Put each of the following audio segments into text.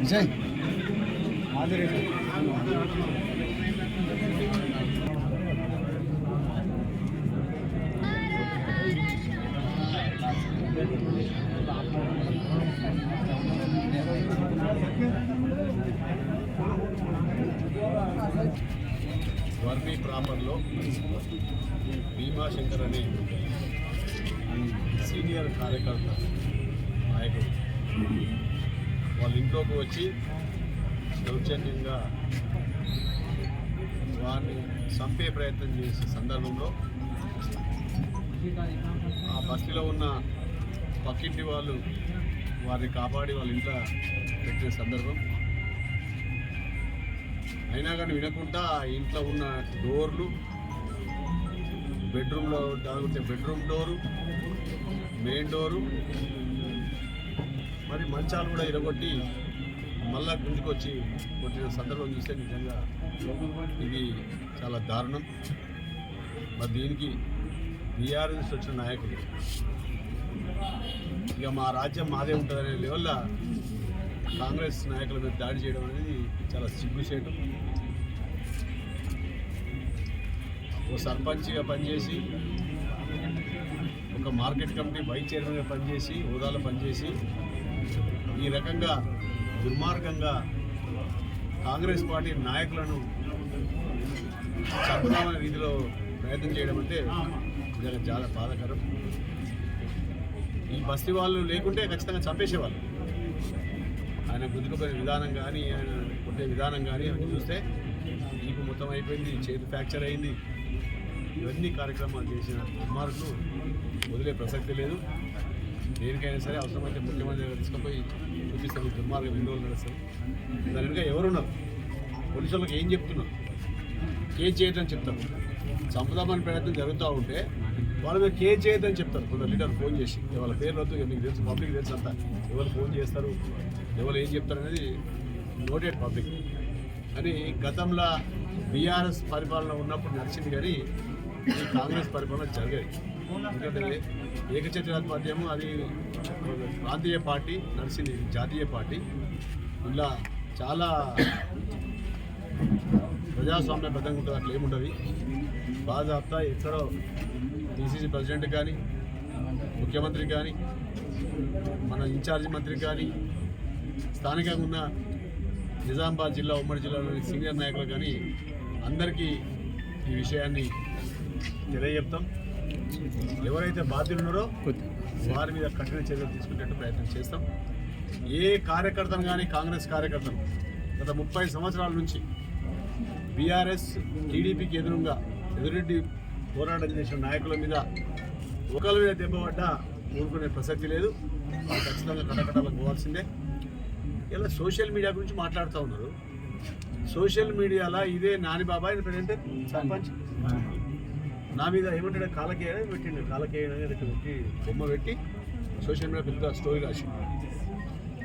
విజయ్ మాదిరి బర్మీ ప్రాపర్లో భీమాశంకర్ అనే సీనియర్ కార్యకర్త నాయకుడు వాళ్ళ ఇంట్లోకి వచ్చి దౌర్జన్యంగా వారిని చంపే ప్రయత్నం చేసే సందర్భంలో ఆ బస్తీలో ఉన్న పక్కింటి వాళ్ళు వారిని కాపాడి వాళ్ళ ఇంట్లో పెట్టిన సందర్భం. అయినా కానీ వినకుండా ఆ ఇంట్లో ఉన్న డోర్లు బెడ్రూమ్లో దాగుంటే బెడ్రూమ్ డోరు మెయిన్ డోరు మరి మంచాలు కూడా ఇరగొట్టి మళ్ళా గుంజుకొచ్చి కొట్టిన సందర్భం చూస్తే నిజంగా ఇది చాలా దారుణం. మరి దీనికి బీఆర్ఎస్ వచ్చిన నాయకులు ఇక మా రాజ్యం మాదే ఉంటుందనే లెవెల్లో కాంగ్రెస్ నాయకుల మీద దాడి చేయడం అనేది చాలా సిగ్గుచేటు. ఒక సర్పంచ్గా పనిచేసి ఒక మార్కెట్ కమిటీ వైస్ చైర్మన్గా పనిచేసి హోదాలో పనిచేసి ఈ రకంగా దుర్మార్గంగా కాంగ్రెస్ పార్టీ నాయకులను చంపుదామనే రీతిలో ప్రయత్నం చేయడం అంటే నిజంగా చాలా బాధాకరం. ఈ బస్తీ వాళ్ళు లేకుంటే ఖచ్చితంగా చంపేసేవాళ్ళు. ఆయన గుద్దుకుపోయిన విధానం కానీ ఆయన కొట్టే విధానం కానీ అవన్నీ చూస్తే ఈపు మొత్తం అయిపోయింది చేతి ఫ్రాక్చర్ అయింది. ఇవన్నీ కార్యక్రమాలు చేసిన కుమారులు వదిలే ప్రసక్తి లేదు. దేనికైనా సరే అవసరమైతే ముఖ్యమంత్రి దగ్గర తీసుకుపోయి చూపిస్తాం దుర్మార్గం ఎన్ని రోజులు నడుస్తుంది దాని వెనుక ఎవరున్నారు? పోలీసులకు ఏం చెప్తున్నారు? కేసు చేయొద్దని చెప్తారు. చంపుదామని ప్రయత్నం జరుగుతూ ఉంటే వాళ్ళ మీద కేసు చేయొద్దని చెప్తారు. కొందరు లీడర్ ఫోన్ చేసి వాళ్ళ పేరు వద్దు మీకు తెలుసు పబ్లిక్ తెలుసు అంతా. ఎవరు ఫోన్ చేస్తారు? ఎవరు ఏం చెప్తారు అనేది నోటెడ్ పబ్లిక్. అని గతంలో బీఆర్ఎస్ పరిపాలన ఉన్నప్పుడు నడిచింది కానీ ఈ కాంగ్రెస్ పరిపాలన జరగదు ఎందుకంటే ఏకఛత్రాధిపత్యము అది ప్రాంతీయ పార్టీ నడిచింది జాతీయ పార్టీ. ఇలా చాలా ప్రజాస్వామ్యబద్ధంగా ఉంటుంది అట్లా ఏముంటుంది బాధాప్తా ఎక్కడో డిసిసి ప్రెసిడెంట్ కానీ ముఖ్యమంత్రి కానీ మన ఇన్ఛార్జి మంత్రి కానీ స్థానికంగా ఉన్న నిజామాబాద్ జిల్లా ఉమ్మడి జిల్లాలోని సీనియర్ నాయకులు కానీ అందరికీ ఈ విషయాన్ని తెలియజెప్తాం. ఎవరైతే బాధ్యులు ఉన్నారో వారి మీద కఠిన చర్యలు తీసుకునేట్టు ప్రయత్నం చేస్తాం. ఏ కార్యకర్తను కానీ కాంగ్రెస్ కార్యకర్తను గత ముప్పై సంవత్సరాల నుంచి బీఆర్ఎస్ టీడీపీకి ఎదురుగా ఎదురెడ్డి పోరాటం చేసిన నాయకుల మీద ఒకరి మీద దెబ్బపడ్డా ఊరుకునే ప్రసక్తి లేదు. ఖచ్చితంగా కటకటాలకు పోవాల్సిందే. ఇలా సోషల్ మీడియా గురించి మాట్లాడుతూ ఉన్నారు. సోషల్ మీడియాలో ఇదే నాని బాబాయ్ ప్రెసిడెంట్ సర్పంచ్. నా మీద ఏమంటాడు? కాలకేయ పెట్టిండు. కాలకేయ పెట్టి బొమ్మ పెట్టి సోషల్ మీడియా పెద్ద స్టోరీ రాసి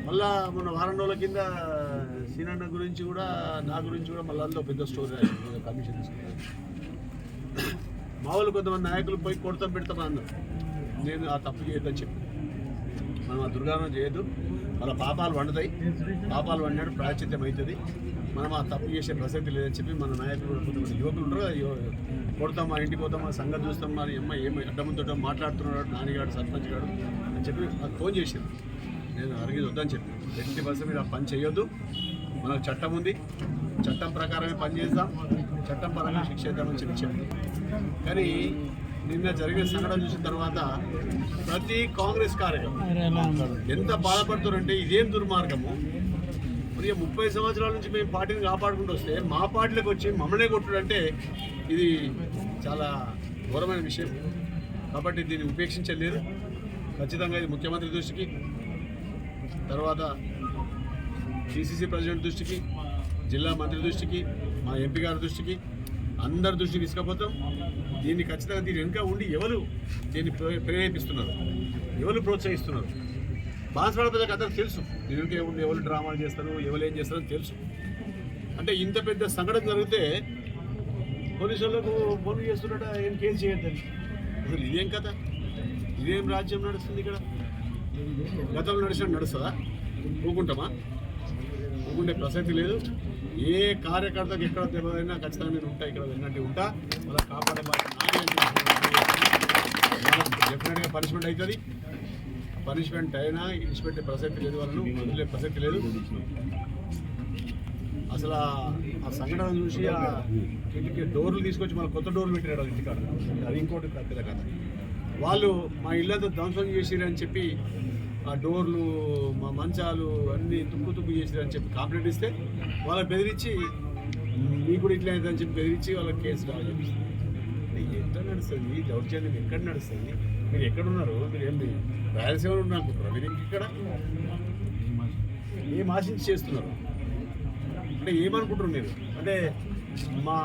మళ్ళా మొన్న వారం రోజుల కింద సీనన్న గురించి కూడా నా గురించి కూడా మళ్ళీ అందులో పెద్ద స్టోరీ రాసి కమిషన్ తీసుకున్నాను మా వాళ్ళు కొంతమంది నాయకులు పోయి కొడతాం పెడతాం అన్నారు. నేను ఆ తప్పు చేయొద్దని చెప్పి మనం ఆ దుర్గానం చేయొద్దు. వాళ్ళ పాపాలు వండుతాయి. పాపాలు వండాడు ప్రాచిత్యం అవుతుంది. మనం ఆ తప్పు చేసే ప్రసక్తి లేదని చెప్పి మన నాయకులు కొంతమంది యువకులు ఉంటారు కొడతాం మా ఇంటికి పోతాం మా సంగతి చూస్తాం మరి అమ్మ ఏమి అడ్డముతో మాట్లాడుతున్నాడు నాన్నగాడు సర్పంచ్ గాడు అని చెప్పి నాకు ఫోన్ చేశాను నేను అడిగేది వద్దని చెప్పి. ఎట్టి బస్సు మీరు పని చేయొద్దు. మనకు చట్టం ఉంది. చట్టం ప్రకారమే పని చేద్దాం. చట్టం పరంగా శిక్ష ఇద్దామని చెప్పి చెప్పి. కానీ నిన్న జరిగిన సంఘటన చూసిన తర్వాత ప్రతి కాంగ్రెస్ కార్యక్రమం ఎంత బాధపడుతున్నారంటే ఇదేం దుర్మార్గము? మరి ముప్పై సంవత్సరాల నుంచి మేము పార్టీని కాపాడుకుంటూ వస్తే మా పార్టీలకు వచ్చి మమ్మల్నే కొట్టుడంటే ఇది చాలా ఘోరమైన విషయం. కాబట్టి దీన్ని ఉపేక్షించలేరు. ఖచ్చితంగా ఇది ముఖ్యమంత్రి దృష్టికి తర్వాత సిసిసి ప్రెసిడెంట్ దృష్టికి జిల్లా మంత్రి దృష్టికి మా ఎంపీ గారి దృష్టికి అందరి దృష్టికి తీసుకపోతాం. దీన్ని ఖచ్చితంగా దీని వెనుక ఉండి ఎవరు దీన్ని ప్రే- ప్రేరేపిస్తున్నారు? ఎవరు ప్రోత్సహిస్తున్నారు? బాన్సవాడ ప్రజలకు అందరికి తెలుసు. దీని వెనుక ఉండి ఎవరు డ్రామాలు చేస్తారు? ఎవరు ఏం చేస్తారో తెలుసు. అంటే ఇంత పెద్ద సంఘటన జరిగితే పోలీసులకు ఫోన్ చేస్తున్నట ఏం కేసు చేయొద్దని. అసలు ఇదేం కథ? ఇదేం రాజ్యం నడుస్తుంది ఇక్కడ? గతంలో నడిచిన నడుస్తుందా? ఊకుంటామా? ఊకుంటే ప్రసక్తి లేదు. ఏ కార్యకర్తకు ఎక్కడ తెలియదైనా ఖచ్చితంగా నేను ఉంటా ఇక్కడ విన్నట్టు ఉంటా. వాళ్ళ కాపాడే డెఫినెట్గా పనిష్మెంట్ అవుతుంది పనిష్మెంట్ అయినా ఇన్స్పెక్టర్ ప్రసక్తి లేదు వాళ్ళను వదిలే ప్రసక్తి లేదు. అసలు ఆ- సంఘటన చూసి ఆ ఇంటికి డోర్లు తీసుకొచ్చి మళ్ళీ కొత్త డోర్లు పెట్టారు వాళ్ళ ఇంటికాడ. అది ఇంకోటి పెద్ద కథ. వాళ్ళు మా ఇల్లంతా ధ్వంసం చేసిరని చెప్పి ఆ డోర్లు మా మంచాలు అన్నీ తుక్కు తుక్కు చేసిరని చెప్పి కంప్లైంట్ ఇస్తే వాళ్ళకి బెదిరించి మీకు కూడా ఇట్లా అని చెప్పి బెదిరించి వాళ్ళకి కేసు రావాలి ఎట్లా నడుస్తుంది? దౌర్జన్యం ఎక్కడ నడుస్తుంది? మీరు ఎక్కడ ఉన్నారు మీరు ఏం రాయలసీమలో ఉన్నారు మీరు ఇక్కడ? ఏం ఆశించి చేస్తున్నారు? అంటే ఏమనుకుంటారు మీరు? అంటే మా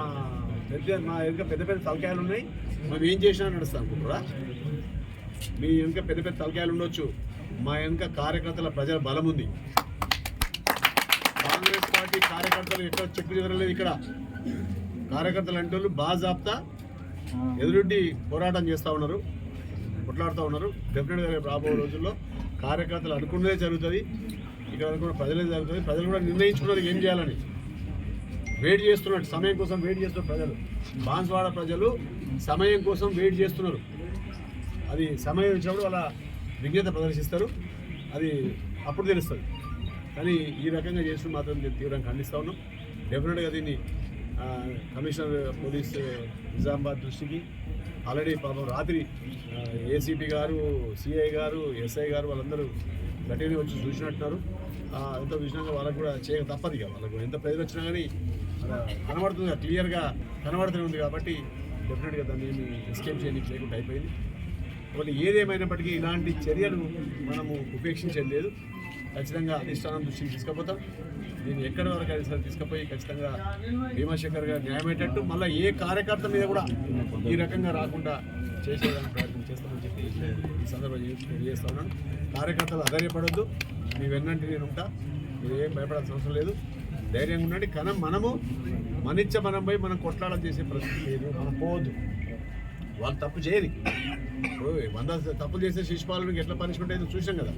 పెద్ద మా వెనుక పెద్ద పెద్ద తలకాయలు ఉన్నాయి. మేము ఏం చేసినా నడుస్తాం అనుకుంటారా మీ వెనుక పెద్ద పెద్ద తలకాయలు ఉండొచ్చు. మా వెనుక కార్యకర్తల ప్రజల బలం ఉంది. కాంగ్రెస్ పార్టీ కార్యకర్తలు ఎక్కడ చెక్కు చెదరలేదు ఇక్కడ. కార్యకర్తలు అంటే వాళ్ళు బాజాప్తా ఎదురుడ్డి పోరాటం చేస్తూ ఉన్నారు కొట్లాడుతూ ఉన్నారు. డెఫినెట్గా రేపు రాబోయే రోజుల్లో కార్యకర్తలు అనుకున్నదే జరుగుతుంది ఇక్కడ అనుకున్న ప్రజలే జరుగుతుంది. ప్రజలు కూడా నిర్ణయించుకున్నారు ఏం చేయాలని. వెయిట్ చేస్తున్నారు సమయం కోసం వెయిట్ చేస్తున్నారు ప్రజలు. బాన్స్వాడ ప్రజలు సమయం కోసం వెయిట్ చేస్తున్నారు. అది సమయం ఇచ్చినప్పుడు వాళ్ళ విజ్ఞత ప్రదర్శిస్తారు. అది అప్పుడు తెలుస్తుంది. కానీ ఈ రకంగా చేస్తూ మాత్రం నేను తీవ్రంగా ఖండిస్తూ ఉన్నాం. డెఫినెట్గా దీన్ని కమిషనర్ పోలీస్ నిజామాబాద్ దృష్టికి ఆల్రెడీ పాపం రాత్రి ఏసీపీ గారు సిఐ గారు ఎస్ఐ గారు వాళ్ళందరూ గట్టిగా వచ్చి చూసినట్టున్నారు. ఎంతో విషయంగా వాళ్ళకు కూడా చేయక తప్పదు ఇక. వాళ్ళకు ఎంత ప్రజలు వచ్చినా కానీ అలా కనబడుతుంది. క్లియర్గా కనబడుతూనే ఉంది కాబట్టి డెఫినెట్గా దాన్ని ఎస్కేప్ చేయడానికి లేకుండా అయిపోయింది. కాబట్టి ఏదేమైనప్పటికీ ఇలాంటి చర్యలు మనము ఉపేక్షించలేదు ఖచ్చితంగా అధిష్టానం దృష్టికి తీసుకుపోతాం. దీన్ని ఎక్కడి వరకు అయినా సరే తీసుకుపోయి ఖచ్చితంగా భీమాశంకర్ గారు న్యాయమయ్యేటట్టు మళ్ళీ ఏ కార్యకర్త మీద కూడా ఈ రకంగా రాకుండా చేసేదానికి ప్రయత్నం చేస్తామని చెప్పి ఈ సందర్భంగా తెలియజేస్తా ఉన్నాను. కార్యకర్తలు అధైర్యపడొద్దు. మీ వెన్నంటి నేను ఉంటా. మీరు ఏం భయపడాల్సిన అవసరం లేదు. ధైర్యంగా ఉండండి. కానీ మనము మనిచ్చ మనం పోయి మనం కొట్లాడ చేసే పరిస్థితి లేదు. మనం పోవద్దు. వాళ్ళు తప్పు చేయరు. ఇప్పుడు వంద తప్పులు చేసే శిశుపాలకు ఎట్లా పనిష్మెంట్ అయితే చూసాం కదా.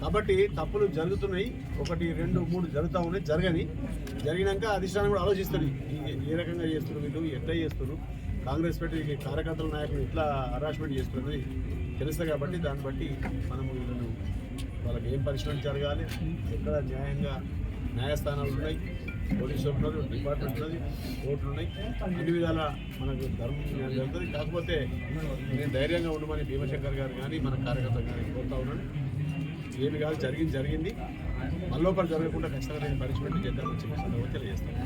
కాబట్టి తప్పులు జరుగుతున్నాయి. ఒకటి రెండు మూడు జరుగుతూ ఉన్నాయి. జరగని జరిగినాక అధిష్టానం కూడా ఆలోచిస్తుంది. ఏ రకంగా చేస్తున్నారు వీళ్ళు? ఎట్లా చేస్తున్నారు? కాంగ్రెస్ పార్టీ కార్యకర్తల నాయకులు ఎట్లా హరాస్మెంట్ చేస్తున్నది తెలుస్తుంది కాబట్టి దాన్ని బట్టి మనము వీళ్ళను వాళ్ళకి ఏం పనిష్మెంట్ జరగాలి? ఎక్కడ న్యాయంగా న్యాయస్థానాలు ఉన్నాయి? పోలీసులు ఉన్నారు డిపార్ట్మెంట్ ఉన్నది కోర్టులు ఉన్నాయి. అన్ని విధాల మనకు ధర్మం జరుగుతుంది కాకపోతే నేను ధైర్యంగా ఉండమని భీమశంకర్ గారు కానీ మన కార్యకర్తలు కానీ కోరుతా ఉన్నాను. ఏమి కాదు జరిగింది జరిగింది. మళ్ళీ జరగకుండా ఖచ్చితంగా నేను పనిష్మెంట్ చేద్దామని చెప్పి తెలియజేస్తాను.